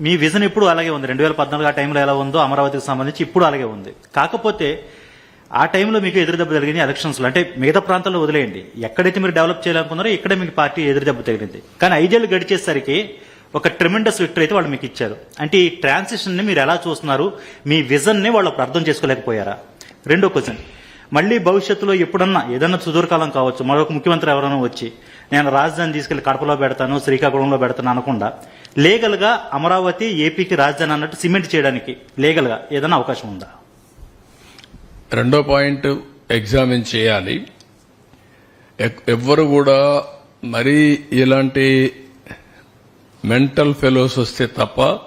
మీ vision ఇప్పుడు అలాగే ఉంది. రెండు వేల పద్నాలుగు ఆ టైంలో ఎలా ఉందో అమరావతికి సంబంధించి ఇప్పుడు అలాగే ఉంది. కాకపోతే ఆ టైంలో మీకు ఎదురుదెబ్బ తగిలింది ఎలక్షన్స్లో. అంటే మిగతా ప్రాంతాల్లో వదిలేయండి. ఎక్కడైతే మీరు డెవలప్ చేయాలనుకున్నారో ఇక్కడే మీకు పార్టీ ఎదురుదెబ్బ తగిలింది. కానీ ఐదేళ్ళు గడిచేసరికి ఒక ట్రిమెండస్ విక్టరీ అయితే వాళ్ళు మీకు ఇచ్చారు. అంటే ఈ ట్రాన్సిషన్ని మీరు ఎలా చూస్తున్నారు? మీ విజన్ని వాళ్ళు అర్థం చేసుకోలేకపోయారా? రెండో క్వశ్చన్ మళ్ళీ భవిష్యత్తులో ఎప్పుడన్నా ఏదన్నా సుదూరకాలం కావచ్చు మరొక ముఖ్యమంత్రి ఎవరైనా వచ్చి నేను రాజధాని తీసుకెళ్ళి కడపలో పెడతాను శ్రీకాకుళంలో పెడతాను అనకుండా లీగల్గా అమరావతి ఏపీకి రాజధాని అన్నట్టు సిమెంట్ చేయడానికి లీగల్గా ఏదైనా అవకాశం ఉందా? రెండో పాయింట్ ఎగ్జామిన్ చేయాలి. ఎవ్వరు కూడా మరీ ఇలాంటి మెంటల్ ఫెలోస్ వస్తే తప్ప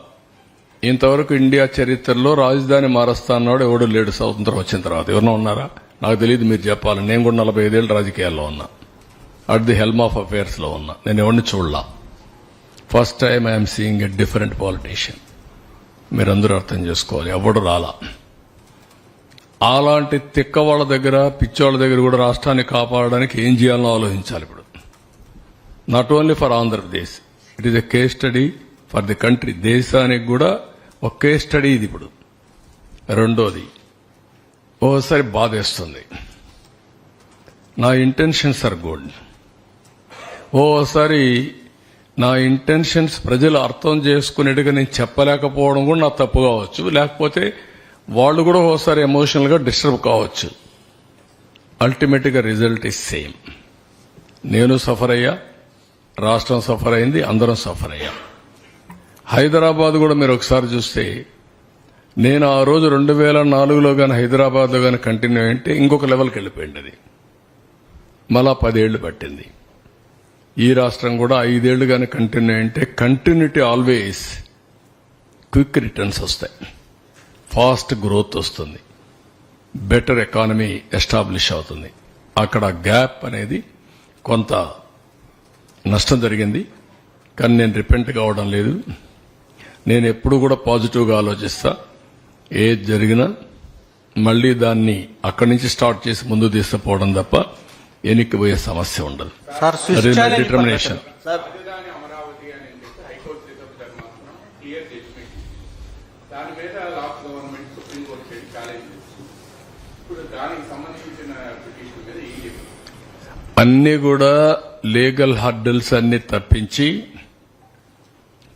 ఇంతవరకు ఇండియా చరిత్రలో రాజధాని మారుస్తా అన్నాడు ఎవడు లేడు స్వాతంత్రం వచ్చిన తర్వాత. ఎవరన్నా ఉన్నారా? నాకు తెలియదు మీరు చెప్పాలి నేను కూడా నలభై ఐదేళ్ళు రాజకీయాల్లో ఉన్నా. అట్ ది హెల్మ్ ఆఫ్ అఫేర్స్లో ఉన్నా. నేను ఎవరిని చూడలా. First time I'm seeing a different politician మీరందరూ అర్థం చేసుకోవాలి. ఎవడు రాలా? అలాంటి తిక్క వాళ్ళ దగ్గర పిచ్చోళ్ళ దగ్గర కూడా రాష్ట్రాన్ని కాపాడడానికి ఏం చేయాలని ఆలోచించాలి ఇప్పుడు. Not only for Andhra Pradesh it is a case study for the country దేశానికి కూడా ఒక కేస్ స్టడీ ఇది ఇప్పుడు. రెండోది ఓసారి బాధేస్తుంది. నా ఇంటెన్షన్స్ ఆర్ గుడ్ ఓసారి నా ఇంటెన్షన్స్ ప్రజలు అర్థం చేసుకునేట్టుగా నేను చెప్పలేకపోవడం కూడా నా తప్పు కావచ్చు. లేకపోతే వాళ్ళు కూడా ఓసారి ఎమోషనల్గా డిస్టర్బ్ కావచ్చు. అల్టిమేట్గా రిజల్ట్ ఇస్ సేమ్ నేను సఫర్ అయ్యా రాష్ట్రం సఫర్ అయింది అందరం సఫర్ అయ్యాం. హైదరాబాద్ కూడా మీరు ఒకసారి చూస్తే నేను ఆ రోజు రెండు వేల నాలుగులో కానీ హైదరాబాద్లో కానీ కంటిన్యూ అంటే ఇంకొక లెవెల్కి వెళ్ళిపోయింది అది. మళ్ళా పదేళ్ళు పట్టింది. ఈ రాష్ట్రం కూడా ఐదేళ్ళు కానీ కంటిన్యూ అంటే కంటిన్యూటీ ఆల్వేస్ క్విక్ రిటర్న్స్ వస్తాయి. ఫాస్ట్ గ్రోత్ వస్తుంది. బెటర్ ఎకానమీ ఎస్టాబ్లిష్ అవుతుంది. అక్కడ గ్యాప్ అనేది కొంత నష్టం జరిగింది. కానీ నేను రిపెంట్ కావడం లేదు. నేను ఎప్పుడు కూడా పాజిటివ్గా ఆలోచిస్తా. ఏది జరిగినా మళ్ళీ దాన్ని అక్కడి నుంచి స్టార్ట్ చేసి ముందు తీసుకుపోవడం తప్ప ఎనిక్కిపోయే సమస్య ఉండదు. దాని మీద లాస్ట్ గవర్నమెంట్ సుప్రీంకోర్టు చేసి ఛాలెంజ్ ఇప్పుడు దానికి సంబంధించిన పిటిషన్ మీద ఈ అన్ని కూడా లీగల్ హర్డల్స్ అన్ని తప్పించి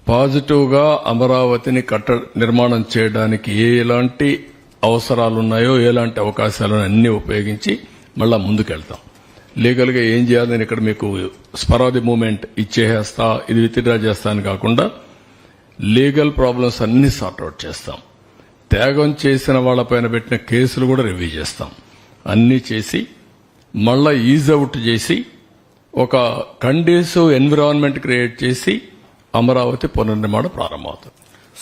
పాజిటివ్గా అమరావతిని కట్ట నిర్మాణం చేయడానికి ఎలాంటి అవసరాలు ఉన్నాయో ఎలాంటి అవకాశాలు అన్ని ఉపయోగించి మళ్ళా ముందుకెళ్తాం. లీగల్గా ఏం చేయాలి? నేను ఇక్కడ మీకు స్పరాది మూమెంట్ ఇచ్చేస్తా ఇది విత్డ్రా చేస్తా అని కాకుండా లీగల్ ప్రాబ్లమ్స్ అన్ని సార్ట్అవుట్ చేస్తాం. త్యాగం చేసిన వాళ్ళపైన పెట్టిన కేసులు కూడా రివ్యూ చేస్తాం. అన్ని చేసి మళ్ళా ఈజ్ అవుట్ చేసి ఒక కండీసివ్ ఎన్విరాన్మెంట్ క్రియేట్ చేసి అమరావతి పునర్నిర్మాణం ప్రారంభమవుతుంది.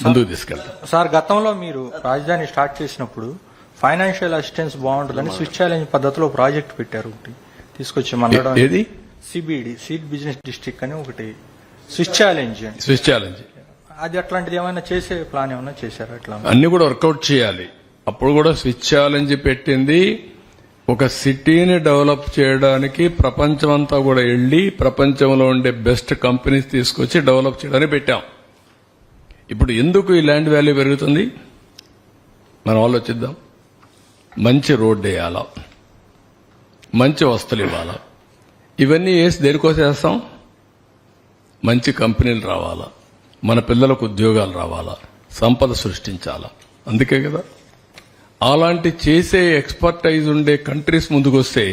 ముందుకు తీసుకెళ్తాం. సార్ గతంలో మీరు రాజధాని స్టార్ట్ చేసినప్పుడు ఫైనాన్షియల్ అసిస్టెన్స్ బాగుంటుందని స్విచ్ ఛాలెంజ్ పద్ధతిలో ప్రాజెక్ట్ పెట్టారు ఒకటి. తీసుకొచ్చి మండడం ఏది? సిబిడి సీడ్ బిజినెస్ డిస్ట్రిక్ట్ అని ఒకటి. Switch challenge. Switch challenge. అది అట్లాంటిది ఏమైనా చేసే ప్లాన్ ఏమైనా చేశారా అట్లా? అన్ని కూడా వర్కౌట్ చేయాలి. అప్పుడు కూడా స్విచ్ ఛాలెంజ్ పెట్టింది ఒక సిటీని డెవలప్ చేయడానికి ప్రపంచమంతా కూడా వెళ్ళి ప్రపంచంలో ఉండే బెస్ట్ కంపెనీస్ తీసుకొచ్చి డెవలప్ చేయడానికి పెట్టాం. ఇప్పుడు ఎందుకు ఈ ల్యాండ్ వాల్యూ పెరుగుతుంది? మనం ఆలోచిద్దాం. మంచి రోడ్డు వేయాలా. మంచి వస్తువులు ఇవ్వాలా. ఇవన్నీ వేసి దేనికోసం వేస్తాం? మంచి కంపెనీలు రావాలా. మన పిల్లలకు ఉద్యోగాలు రావాలా. సంపద సృష్టించాలా. అందుకే కదా? అలాంటి చేసే ఎక్స్పర్టైజ్ ఉండే కంట్రీస్ ముందుకు వస్తే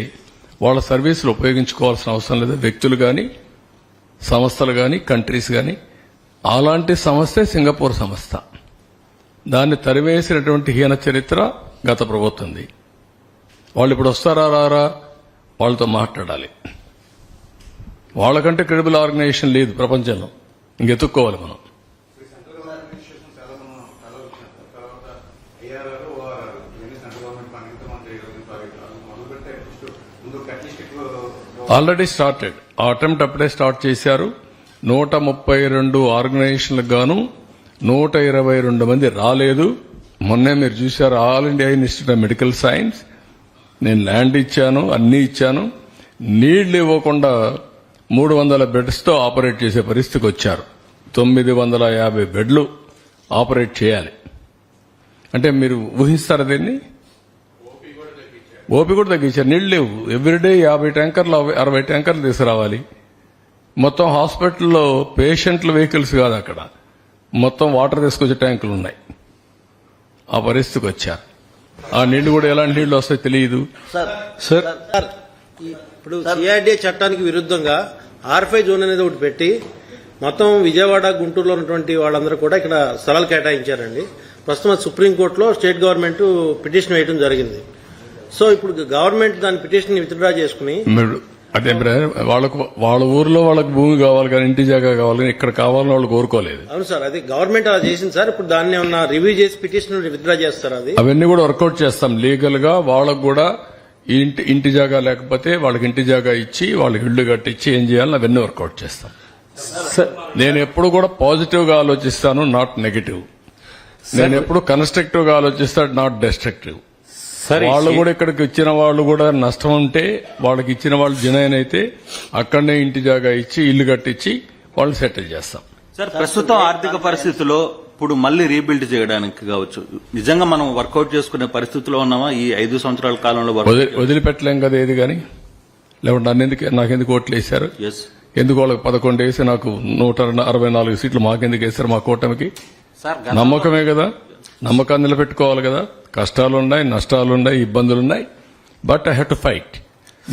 వాళ్ళ సర్వీసులు ఉపయోగించుకోవాల్సిన అవసరం లేదు. వ్యక్తులు కానీ సంస్థలు కానీ కంట్రీస్ కానీ అలాంటి సంస్థే సింగపూర్ సంస్థ. దాన్ని తరివేసినటువంటి హీన చరిత్ర గత ప్రభుత్వంది వాళ్ళు ఇప్పుడు వస్తారా రారా? వాళ్ళతో మాట్లాడాలి. వాళ్ళకంటే క్రెడిబుల్ ఆర్గనైజేషన్ లేదు ప్రపంచంలో. ఇంకెతుక్కోవాలి మనం సెంట్రల్ అడ్మినిస్ట్రేషన్ చాలా మనం చాలా వచ్చిన తర్వాత ఏఆర్ఆర్ ఓఆర్ఆర్ ఇవన్నీ సెంట్రల్ గవర్నమెంట్ మనకి మంత్రి ప్రాజెక్టులు మొదలు పెట్టే ముందు కట్లిస్టిక్ ఆల్రెడీ స్టార్టెడ్. ఆ అటెంప్ట్ అప్పుడే స్టార్ట్ చేశారు. నూట ముప్పై రెండు ఆర్గనైజేషన్లకు గాను నూట ఇరవై రెండు మంది రాలేదు. మొన్నే మీరు చూశారు All India Institute of Medical Science. నేను ల్యాండ్ ఇచ్చాను అన్నీ ఇచ్చాను. నీళ్ళు ఇవ్వకుండా మూడు వందల బెడ్స్తో ఆపరేట్ చేసే పరిస్థితికి వచ్చారు. తొమ్మిది వందల యాభై బెడ్లు ఆపరేట్ చేయాలి. అంటే మీరు ఊహిస్తారు దీన్ని? ఓపి కూడా తగ్గించారు. నీళ్ళు లేవు. ఎవ్రీడే యాభై ట్యాంకర్లు అరవై- ట్యాంకర్లు తీసుకురావాలి. మొత్తం హాస్పిటల్లో పేషెంట్ల వెహికల్స్ కాదు అక్కడ. మొత్తం వాటర్ తీసుకొచ్చే ట్యాంకులు ఉన్నాయి. ఆ పరిస్థితికి వచ్చారు. ఆ నీళ్ళు కూడా ఎలాంటి నీళ్ళు వస్తాయో తెలియదు. సార్ ఇప్పుడు సిఆర్డీఏ చట్టానికి విరుద్ధంగా ఆర్ఫై జోన్ అనేది ఒకటి పెట్టి మొత్తం విజయవాడ గుంటూరులో ఉన్నటువంటి వాళ్ళందరూ కూడా ఇక్కడ స్థలాలు కేటాయించారండి. ప్రస్తుతం సుప్రీంకోర్టులో స్టేట్ గవర్నమెంట్ పిటిషన్ వేయడం జరిగింది. సో ఇప్పుడు గవర్నమెంట్ దాని పిటిషన్ విత్డ్రా చేసుకుని మీరు అదే బ్రదర్, వాళ్ళకు వాళ్ళ ఊర్లో వాళ్ళకి భూమి కావాలి కానీ ఇంటి జాగా కావాలి కానీ ఇక్కడ కావాలని వాళ్ళు కోరుకోలేదు. అవును సార్ అది గవర్నమెంట్ అలా చేసింది సార్. ఇప్పుడు దాన్ని ఏమన్నా రివ్యూ చేసి పిటిషన్ విత్డ్రా చేస్తారు అది? అవన్నీ కూడా వర్కౌట్ చేస్తాం. లీగల్గా వాళ్ళకు కూడా ఇంటి ఇంటి జాగా లేకపోతే వాళ్ళకి ఇంటి జాగా ఇచ్చి వాళ్ళకి ఇళ్ళు కట్టించి ఏం చేయాలని అవన్నీ వర్కౌట్ చేస్తాం. సార్ నేను ఎప్పుడు కూడా పాజిటివ్గా ఆలోచిస్తాను నాట్ నెగిటివ్ నేను ఎప్పుడు కన్స్ట్రక్టివ్గా ఆలోచిస్తాను నాట్ డెస్ట్రక్టివ్ సార్ వాళ్ళు కూడా ఇక్కడికి ఇచ్చిన వాళ్ళు కూడా నష్టం ఉంటే వాళ్ళకి ఇచ్చిన వాళ్ళు జనైన్ అయితే అక్కడనే ఇంటి జాగా ఇచ్చి ఇల్లు కట్టించి వాళ్ళు సెటిల్ చేస్తాం. సార్ ప్రస్తుతం ఆర్థిక పరిస్థితుల్లో ఇప్పుడు మళ్ళీ రీబిల్డ్ చేయడానికి కావచ్చు. నిజంగా మనం వర్కౌట్ చేసుకునే పరిస్థితిలో ఉన్నామా? ఈ ఐదు సంవత్సరాల కాలంలో వదిలి- వదిలిపెట్టలేం కదా ఏది కానీ? లేకుంటే నన్నెందుకు నాకెందుకు ఓట్లు వేశారు? ఎందుకు వాళ్ళకి పదకొండు వేసి నాకు నూట అరవై నాలుగు సీట్లు మాకెందుకు వేశారు మా కూటమికి? సార్ నమ్మకమే కదా? నమ్మకాన్ని నిలబెట్టుకోవాలి కదా. కష్టాలున్నాయి నష్టాలున్నాయి ఇబ్బందులున్నాయి. But I have to fight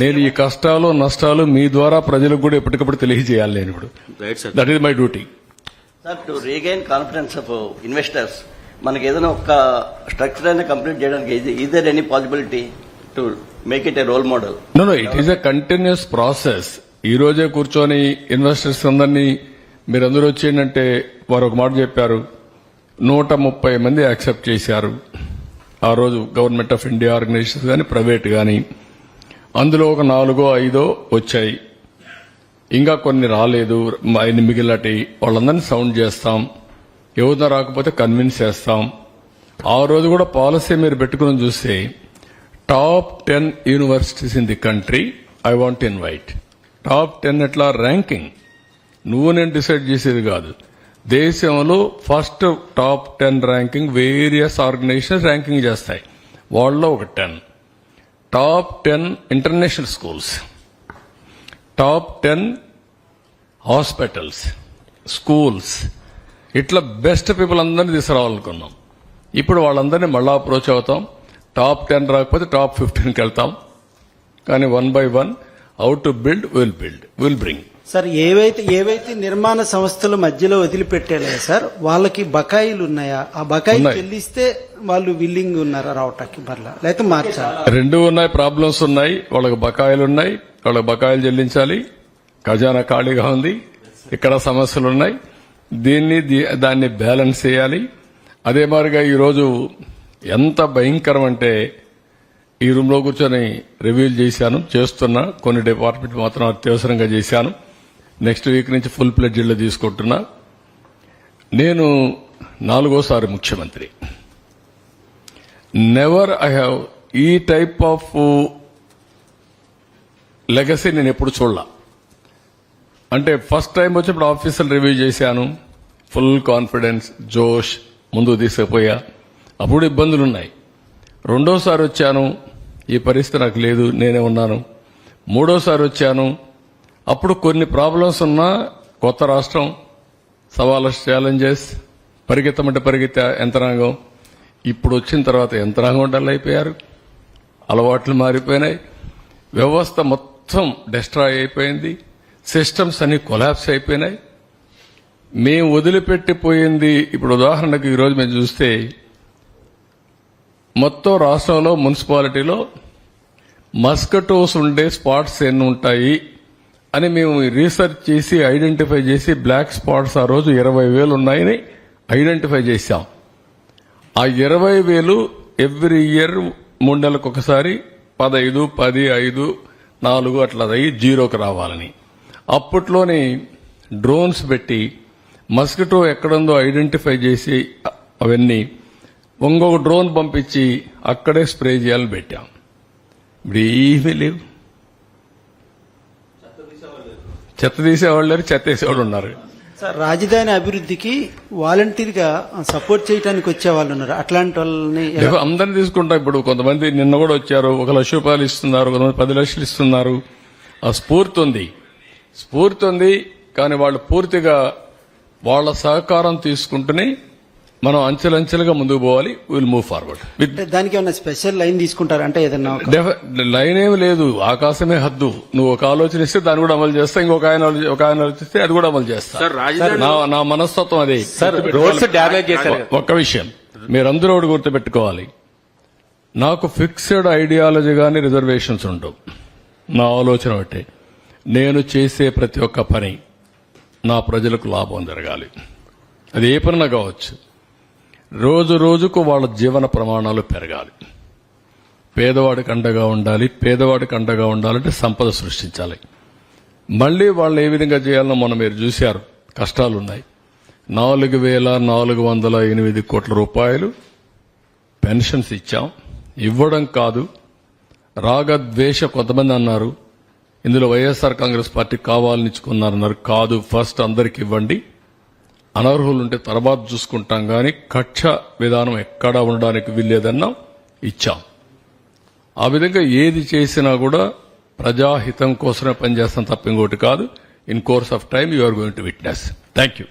నేను ఈ కష్టాలు నష్టాలు మీ ద్వారా ప్రజలకు కూడా ఎప్పటికప్పుడు తెలియజేయాలి నేను ఇప్పుడు. Right sir that is my duty sir to regain confidence of investors మనకి ఏదైనా ఒక స్ట్రక్చర్ అయినా కంప్లీట్ చేయడానికి either any possibility to make it a role model no no it is a continuous process ఈ రోజే కూర్చొని ఇన్వెస్టర్స్ అందరినీ మీరందరూ వచ్చేయంటే వారు ఒక మాట చెప్పారు. నూట ముప్పై మంది యాక్సెప్ట్ చేశారు. ఆ రోజు గవర్నమెంట్ ఆఫ్ ఇండియా ఆర్గనైజేషన్స్ కానీ ప్రైవేట్ కానీ అందులో ఒక నాలుగో ఐదో వచ్చాయి. ఇంకా కొన్ని రాలేదు. ఆయన మిగిలటి వాళ్ళందరినీ సౌండ్ చేస్తాం. ఎవరితో రాకపోతే కన్విన్స్ చేస్తాం. ఆ రోజు కూడా పాలసీ మీరు పెట్టుకుని చూస్తే top ten universities in the country I want invite. Top ten ఎట్లా? ర్యాంకింగ్. నువ్వు నేను డిసైడ్ చేసేది కాదు. దేశంలో first top ten ranking various organisations ranking చేస్తాయి. వాళ్ళలో ఒక ten. Top ten international schools. Top ten hospitals schools. ఇట్లా బెస్ట్ పీపుల్ అందరినీ తీసుకురావాలనుకున్నాం. ఇప్పుడు వాళ్ళందరినీ మళ్ళీ అప్రోచ్ అవుతాం. టాప్ టెన్ రాకపోతే టాప్ ఫిఫ్టీన్కి వెళ్తాం. కానీ one by one out to build will build will bring sir ఏవైతే ఏవైతే నిర్మాణ సంస్థలు మధ్యలో వదిలిపెట్టారో సార్ వాళ్ళకి బకాయిలు ఉన్నాయా? ఆ బకాయి. చెల్లిస్తే వాళ్ళు విల్లింగ్ ఉన్నారా రావటానికి మరలా? లేకపోతే మార్చాలి? రెండు ఉన్నాయి ప్రాబ్లమ్స్ ఉన్నాయి. వాళ్ళకి బకాయిలు ఉన్నాయి. వాళ్ళకి బకాయిలు చెల్లించాలి. ఖజానా ఖాళీగా ఉంది. ఇక్కడ సమస్యలు ఉన్నాయి. దీన్ని దాన్ని బ్యాలెన్స్ చేయాలి. అదే మాదిరిగా ఈరోజు ఎంత భయంకరం అంటే ఈ రూమ్లో కూర్చొని రివ్యూలు చేశాను చేస్తున్నా. కొన్ని డిపార్ట్మెంట్ మాత్రం అత్యవసరంగా చేశాను. నెక్స్ట్ వీక్ నుంచి ఫుల్ ప్లెడ్జ్లో తీసుకుంటున్నా. నేను నాలుగోసారి ముఖ్యమంత్రి. నెవర్ ఐ హ్యావ్ ఈ టైప్ ఆఫ్ లెగసీ నేను ఎప్పుడు చూడలా. అంటే ఫస్ట్ టైం వచ్చినప్పుడు ఆఫీసులు రివ్యూ చేశాను. ఫుల్ కాన్ఫిడెన్స్ జోష్ ముందు తీసుకుపోయా. అప్పుడు ఇబ్బందులు ఉన్నాయి. రెండోసారి వచ్చాను. ఈ పరిస్థితి నాకు లేదు నేనే ఉన్నాను. మూడోసారి వచ్చాను. అప్పుడు కొన్ని ప్రాబ్లమ్స్ ఉన్నా కొత్త రాష్ట్రం సవాళ్ళ ఛాలెంజెస్ పరిగెత్తమంటే పరిగెత్త యంత్రాంగం. ఇప్పుడు వచ్చిన తర్వాత యంత్రాంగం డల్ అయిపోయారు. అలవాట్లు మారిపోయినాయి. వ్యవస్థ మొత్తం డిస్ట్రాయ్ అయిపోయింది. సిస్టమ్స్ అన్ని కొలాప్స్ అయిపోయినాయి. మేము వదిలిపెట్టిపోయింది. ఇప్పుడు ఉదాహరణకు ఈరోజు మేము చూస్తే మొత్తం రాష్ట్రంలో మున్సిపాలిటీలో మస్కటోస్ ఉండే స్పాట్స్ ఎన్ని ఉంటాయి? అని మేము రీసెర్చ్ చేసి ఐడెంటిఫై చేసి బ్లాక్ స్పాట్స్ ఆ రోజు ఇరవై వేలు ఉన్నాయని ఐడెంటిఫై చేశాం. ఆ ఇరవై వేలు ఎవ్రీ ఇయర్ మూడు నెలలకు ఒకసారి పదైదు పది ఐదు నాలుగు అట్లా అయ్యి జీరోకి రావాలని. అప్పట్లోని డ్రోన్స్ పెట్టి మస్కిటో ఎక్కడుందో ఐడెంటిఫై చేసి అవన్నీ ఇంకొక డ్రోన్ పంపించి అక్కడే స్ప్రే చేయాలని పెట్టాం. ఇప్పుడు ఏమీ లేవు. చెత్త తీసేవాళ్ళు లేరు చెత్త వేసేవాళ్ళు ఉన్నారు. సార్ రాజధాని అభివృద్ధికి వాలంటీర్గా సపోర్ట్ చేయడానికి వచ్చే వాళ్ళు ఉన్నారు. అట్లాంటి వాళ్ళని అందరిని తీసుకుంటా ఇప్పుడు కొంతమంది నిన్న కూడా వచ్చారు ఒక లక్ష రూపాయలు ఇస్తున్నారు కొంతమంది పది లక్షలు ఇస్తున్నారు. ఆ స్ఫూర్తి ఉంది. స్ఫూర్తి ఉంది కానీ వాళ్ళు పూర్తిగా వాళ్ళ సహకారం తీసుకుంటూనే మనం అంచెలంచెలుగా ముందుకు పోవాలి విల్ మూవ్ ఫార్వర్డ్ విత్ దానికి ఏమైనా స్పెషల్ లైన్ తీసుకుంటారు? అంటే ఏదన్నా లైన్ ఏమి లేదు ఆకాశమే హద్దు. నువ్వు ఒక ఆలోచన ఇస్తే దాన్ని కూడా అమలు చేస్తా ఇంకొక ఆయన ఒక ఆయన ఆలోచిస్తే అది కూడా అమలు చేస్తా. నా నా మనస్తత్వం అదే. సార్ రోడ్స్ డ్యామేజ్ చేశారు. ఒక్క విషయం. మీరందరూ ఒకటి గుర్తుపెట్టుకోవాలి. నాకు ఫిక్స్డ్ ఐడియాలజీ గాని రిజర్వేషన్స్ ఉండవు. నా ఆలోచన ఒకటే. నేను చేసే ప్రతి ఒక్క పని నా ప్రజలకు లాభం జరగాలి. అది ఏ పనినా కావచ్చు. రోజు రోజుకు వాళ్ళ జీవన ప్రమాణాలు పెరగాలి. పేదవాడికి అండగా ఉండాలి పేదవాడికి అండగా ఉండాలంటే సంపద సృష్టించాలి. మళ్ళీ వాళ్ళు ఏ విధంగా చేయాలనో మనం మీరు చూశారు. కష్టాలు ఉన్నాయి నాలుగు వేల నాలుగు వందల ఎనిమిది కోట్ల రూపాయలు పెన్షన్స్ ఇచ్చాం. ఇవ్వడం కాదు. రాగద్వేష కొంతమంది అన్నారు. ఇందులో వైఎస్ఆర్ కాంగ్రెస్ పార్టీ కావాలనిచ్చుకున్నారన్నారు. కాదు ఫస్ట్ అందరికి ఇవ్వండి. అనర్హులు ఉంటే తర్వాత చూసుకుంటాం కానీ కక్ష విధానం ఎక్కడా ఉండడానికి వీల్లేదన్నా ఇచ్చాం. ఆ విధంగా ఏది చేసినా కూడా ప్రజాహితం కోసమే పనిచేస్తాం తప్ప ఇంకోటి కాదు. In course of time you are going to witness thank you